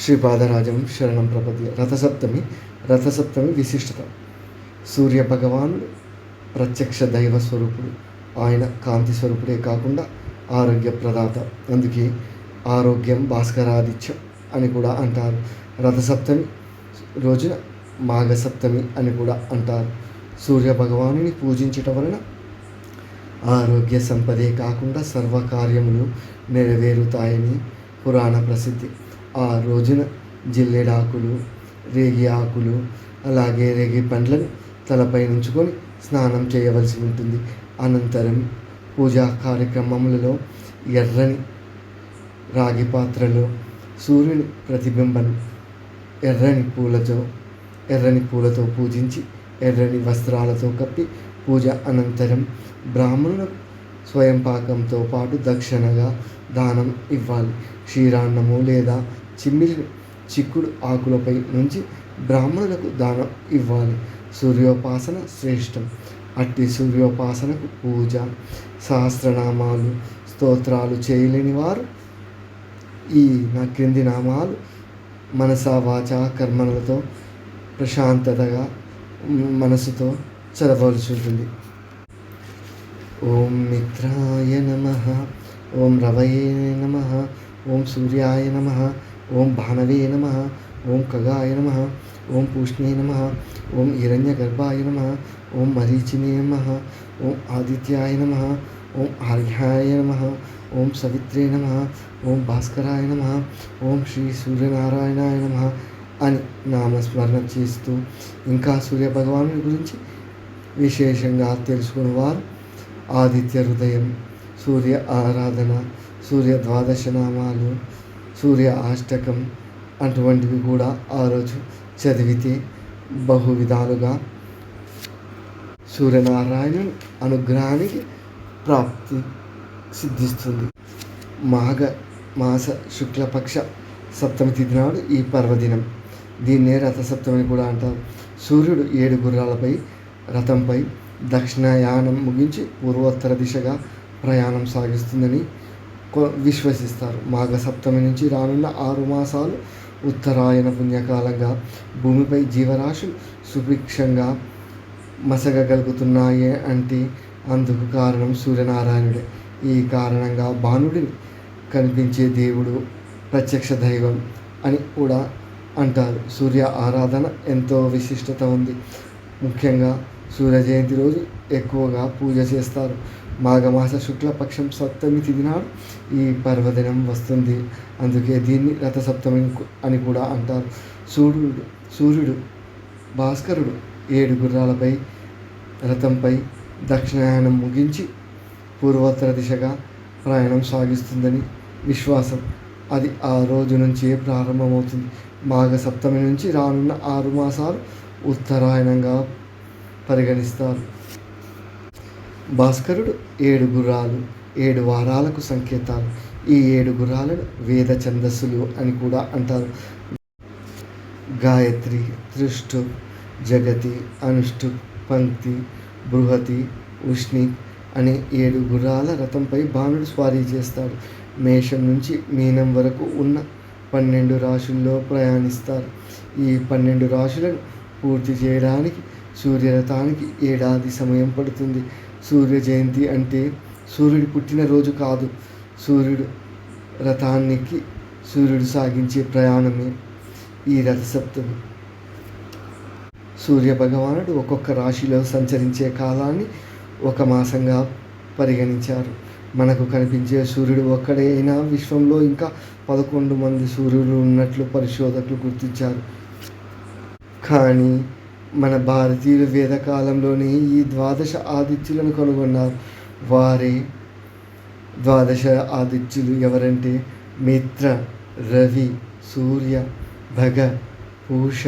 శ్రీపాదరాజం శరణం ప్రపద్య రథసప్తమి రథసప్తమి విశిష్టత సూర్య భగవానుడు ప్రత్యక్ష దైవ స్వరూపుడు ఆయన కాంతి స్వరూపుడే కాకుండా ఆరోగ్య ప్రదాత అందుకే ఆరోగ్యం భాస్కరాదిత్యం అని కూడా అంటారు. రథసప్తమి రోజున మాఘసప్తమి అని కూడా అంటారు. సూర్య భగవానుని పూజించటం వలన ఆరోగ్య సంపదే కాకుండా సర్వకార్యములు నెరవేరుతాయని పురాణ ప్రసిద్ధి. ఆ రోజున జిల్లేడాకులు రేగి ఆకులు అలాగే రేగి పండ్లను తలపై ఉంచుకొని స్నానం చేయవలసి ఉంటుంది. అనంతరం పూజా కార్యక్రమములలో ఎర్రని రాగి పాత్రలో సూర్యుని ప్రతిబింబం ఎర్రని పూలతో ఎర్రని పూలతో పూజించి ఎర్రని వస్త్రాలతో కప్పి పూజ అనంతరం బ్రాహ్మణుల స్వయం పాకంతో పాటు దక్షిణగా దానం ఇవ్వాలి. క్షీరాన్నము లేదా చిమ్మిలి చిక్కుడు ఆకులపై నుంచి బ్రాహ్మణులకు దానం ఇవ్వాలి. సూర్యోపాసన శ్రేష్టం. అట్టి సూర్యోపాసనకు పూజ సహస్రనామాలు స్తోత్రాలు చేయలేని వారు ఈ నా క్రింది నామాలు మనసా వాచ కర్మలతో ప్రశాంతతగా మనసుతో చదవలసి ఉంటుంది. ఓం మిత్రాయ నమ. ఓం రవయే నమ. ఓం సూర్యాయ నమ. ఓం భానవే నమ ఓం ఖగాయ నమ ఓం పూష్ణే నమ ఓం హిరణ్యగర్భాయ నమ ఓం మరీచినే నమ ఓం ఆదిత్యాయ నమ ఓం ఆర్యాయ నమ ఓం సవిత్రే నమ ఓం భాస్కరాయ నమ ఓం శ్రీ సూర్యనారాయణాయ నమ అని నామస్మరణ చేస్తూ ఇంకా సూర్య భగవాను గురించి విశేషంగా తెలుసుకునేవారు ఆదిత్య హృదయం సూర్య ఆరాధన సూర్య ద్వాదశ నామాలు సూర్య అష్టకం అటువంటివి కూడా ఆ రోజు చదివితే బహు విధాలుగా సూర్యనారాయణ అనుగ్రహానికి ప్రాప్తి సిద్ధిస్తుంది. మాఘ మాస శుక్లపక్ష సప్తమి తిథి నాడు ఈ పర్వదినం. దీన్నే రథసప్తమి కూడా అంటారు. సూర్యుడు ఏడు గుర్రాలపై రథంపై దక్షిణాయానం ముగించి పూర్వోత్తర దిశగా ప్రయాణం సాగిస్తుందని విశ్వసిస్తారు. మాఘ సప్తమి నుంచి రానున్న ఆరు మాసాలు ఉత్తరాయణ పుణ్యకాలంగా భూమిపై జీవరాశులు సుభిక్షంగా మసగగలుగుతున్నాయి అంటే అందుకు కారణం సూర్యనారాయణుడే. ఈ కారణంగా భానుడిని కనిపించే దేవుడు ప్రత్యక్ష దైవం అని కూడా అంటారు. సూర్య ఆరాధన ఎంతో విశిష్టత ఉంది. ముఖ్యంగా సూర్య జయంతి రోజు ఎక్కువగా పూజ చేస్తారు. మాఘమాస శుక్లపక్షం సప్తమి తిథి నాడు ఈ పర్వదినం వస్తుంది. అందుకే దీన్ని రథసప్తమి అని కూడా అంటారు. సూర్యుడు సూర్యుడు భాస్కరుడు ఏడు గుర్రాలపై రథంపై దక్షిణాయనం ముగించి పూర్వోత్తర దిశగా ప్రయాణం సాగిస్తుందని విశ్వాసం. అది ఆ రోజు నుంచే ప్రారంభమవుతుంది. మాఘ సప్తమి నుంచి రానున్న ఆరు మాసాలు ఉత్తరాయణంగా పరిగణిస్తారు. భాస్కరుడు ఏడు గుర్రాలు ఏడు వారాలకు సంకేతాలు. ఈ ఏడు గుర్రాలను వేద ఛందస్సులు అని కూడా అంటారు. గాయత్రి త్రిష్టు జగతి అనుష్టు పంక్తి బృహతి ఉష్ణి అనే ఏడు గుర్రాల రథంపై బాణుడు స్వారీ చేస్తాడు. మేషం నుంచి మీనం వరకు ఉన్న పన్నెండు రాశుల్లో ప్రయాణిస్తారు. ఈ పన్నెండు రాశులను పూర్తి చేయడానికి సూర్యరథానికి ఏడాది సమయం పడుతుంది. సూర్య జయంతి అంటే సూర్యుడు పుట్టినరోజు కాదు సూర్యుడు రథానికి సూర్యుడు సాగించే ప్రయాణమే ఈ రథసప్తమి. సూర్య భగవానుడు ఒక్కొక్క రాశిలో సంచరించే కాలాన్ని ఒక మాసంగా పరిగణించారు. మనకు కనిపించే సూర్యుడు ఒక్కడే అయినా విశ్వంలో ఇంకా పదకొండు మంది సూర్యులు ఉన్నట్లు పరిశోధకులు గుర్తించారు. కానీ మన భారతీయులు వేదకాలంలోనే ఈ ద్వాదశ ఆదిత్యులను కనుగొన్నారు. వారే ద్వాదశ ఆదిత్యులు ఎవరంటే మిత్ర రవి సూర్య భగ పూష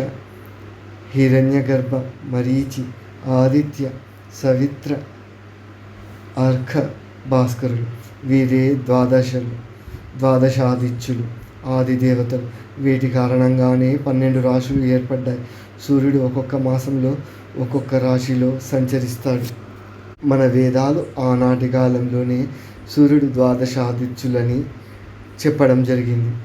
హిరణ్యగర్భ మరీచి ఆదిత్య సవిత్ర అర్క భాస్కరులు. వీరే ద్వాదశలు ద్వాదశాదిత్యులు ఆది దేవతలు వీటి కారణంగానే పన్నెండు రాశులు ఏర్పడ్డాయి. సూర్యుడు ఒక్కొక్క మాసంలో ఒక్కొక్క రాశిలో సంచరిస్తాడు. మన వేదాలు ఆనాటి కాలంలోనే సూర్యుడు ద్వాదశాదిత్యులని చెప్పడం జరిగింది.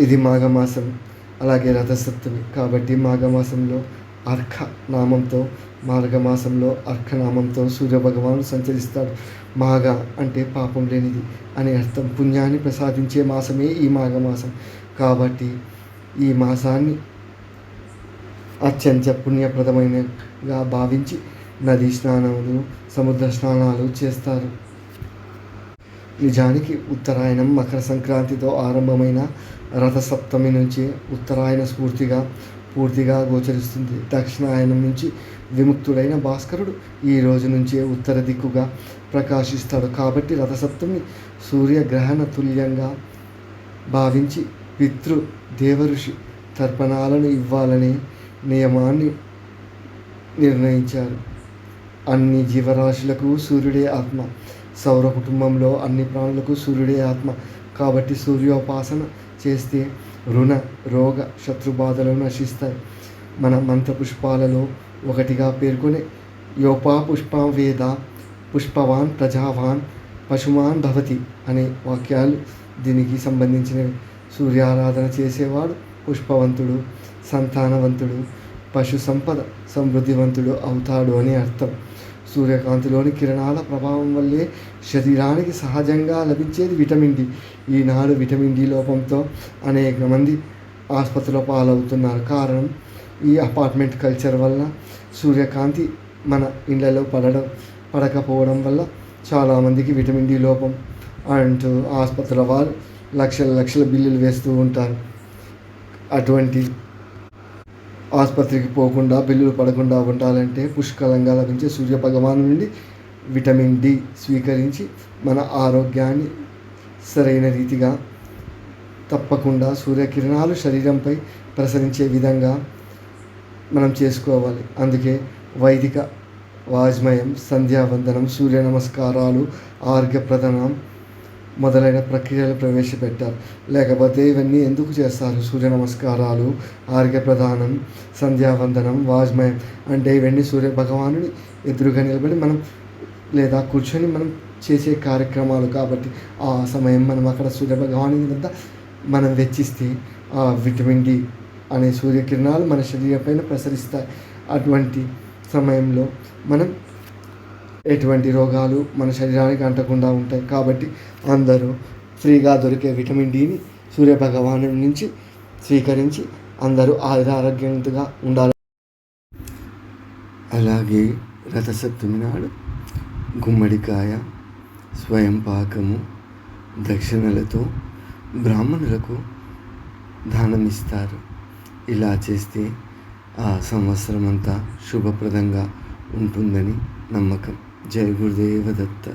ఇది మాఘమాసం అలాగే రథసప్తమి. కాబట్టి మాఘమాసంలో అర్ఘ నామంతో మార్గమాసంలో అర్ఘనామంతో సూర్యభగవానుడు సంచరిస్తాడు. మాఘ అంటే పాపం లేనిది అని అర్థం. పుణ్యాన్ని ప్రసాదించే మాసమే ఈ మాఘమాసం. కాబట్టి ఈ మాసాన్ని అత్యంత పుణ్యప్రదమైనగా భావించి నదీ స్నానాలు సముద్ర స్నానాలు చేస్తారు. నిజానికి ఉత్తరాయణం మకర సంక్రాంతితో ఆరంభమైన రథసప్తమి నుంచి ఉత్తరాయణ స్ఫూర్తిగా పూర్తిగా గోచరిస్తుంది. దక్షిణాయనం నుంచి విముక్తుడైన భాస్కరుడు ఈ రోజు నుంచే ఉత్తర దిక్కుగా ప్రకాశిస్తాడు కాబట్టి రథసప్తమి సూర్యగ్రహణ తుల్యంగా భావించి పితృ దేవఋషి తర్పణాలను ఇవ్వాలని నియమాన్ని నిర్ణయించారు. అన్ని జీవరాశులకు సూర్యుడే ఆత్మ సౌర కుటుంబంలో అన్ని ప్రాణులకు సూర్యుడే ఆత్మ. కాబట్టి సూర్యోపాసన చేస్తే రుణ రోగ శత్రుబాధలు నశిస్తాయి. మన మంత్ర పుష్పాలలో ఒకటిగా పేర్కొనే యోపా పుష్పం వేద పుష్పవాన్ ప్రజావాన్ పశుమాన్ భవతి అనే వాక్యాలు దీనికి సంబంధించినవి. సూర్యారాధన చేసేవాడు పుష్పవంతుడు. సంతానవంతుడు పశు సంపద సమృద్ధివంతుడు అవుతాడు అని అర్థం. సూర్యకాంతిలోని కిరణాల ప్రభావం వల్లే శరీరానికి సహజంగా లభించేది విటమిన్ డి. ఈనాడు విటమిన్ డి లోపంతో అనేక మంది ఆసుపత్రిలో పాలవుతున్నారు. కారణం ఈ అపార్ట్మెంట్ కల్చర్ వల్ల సూర్యకాంతి మన ఇళ్ళలో పడడం పడకపోవడం వల్ల చాలామందికి విటమిన్ డి లోపం అంటూ ఆసుపత్రుల వారు లక్షల లక్షల బిల్లులు వేస్తూ ఉంటారు. అటువంటి ఆసుపత్రికి పోకుండా బిల్లులు పడకుండా ఉండాలంటే పుష్కలంగా లభించే సూర్య భగవాను నుండి విటమిన్ డి స్వీకరించి మన ఆరోగ్యాన్ని సరైన రీతిగా తప్పకుండా సూర్యకిరణాలు శరీరంపై ప్రసరించే విధంగా మనం చేసుకోవాలి. అందుకే వైదిక వాజ్మయం సంధ్యావందనం సూర్య నమస్కారాలు ఆర్ఘ్య ప్రధానం మొదలైన ప్రక్రియలు ప్రవేశపెట్టారు. లేకపోతే ఇవన్నీ ఎందుకు చేస్తారు? సూర్య నమస్కారాలు ఆర్ఘ్య ప్రధానం సంధ్యావందనం వాజ్మయం అంటే ఇవన్నీ సూర్య భగవానుని ఎదురుగా నిలబడి మనం లేదా కూర్చొని మనం చేసే కార్యక్రమాలు కాబట్టి ఆ సమయం మనం అక్కడ సూర్య భగవాని వద్ద మనం వెచ్చిస్తే ఆ విటమిన్ డి అనే సూర్యకిరణాలు మన శరీరం పైన ప్రసరిస్తాయి. అటువంటి సమయంలో మనం ఎటువంటి రోగాలు మన శరీరానికి అంటకుండా ఉంటాయి. కాబట్టి అందరూ ఫ్రీగా దొరికే విటమిన్ డిని సూర్యభగవాను నుంచి స్వీకరించి అందరూ ఆరోగ్యంగా ఉండాలి. అలాగే రథసప్తమి నాడు గుమ్మడికాయ స్వయం పాకము దక్షిణలతో బ్రాహ్మణులకు దానం ఇస్తారు ఇలా చేస్తే ఆ సంవత్సరం అంతా శుభప్రదంగా ఉంటుందని నమ్మకం. जय गुरुदेव दत्त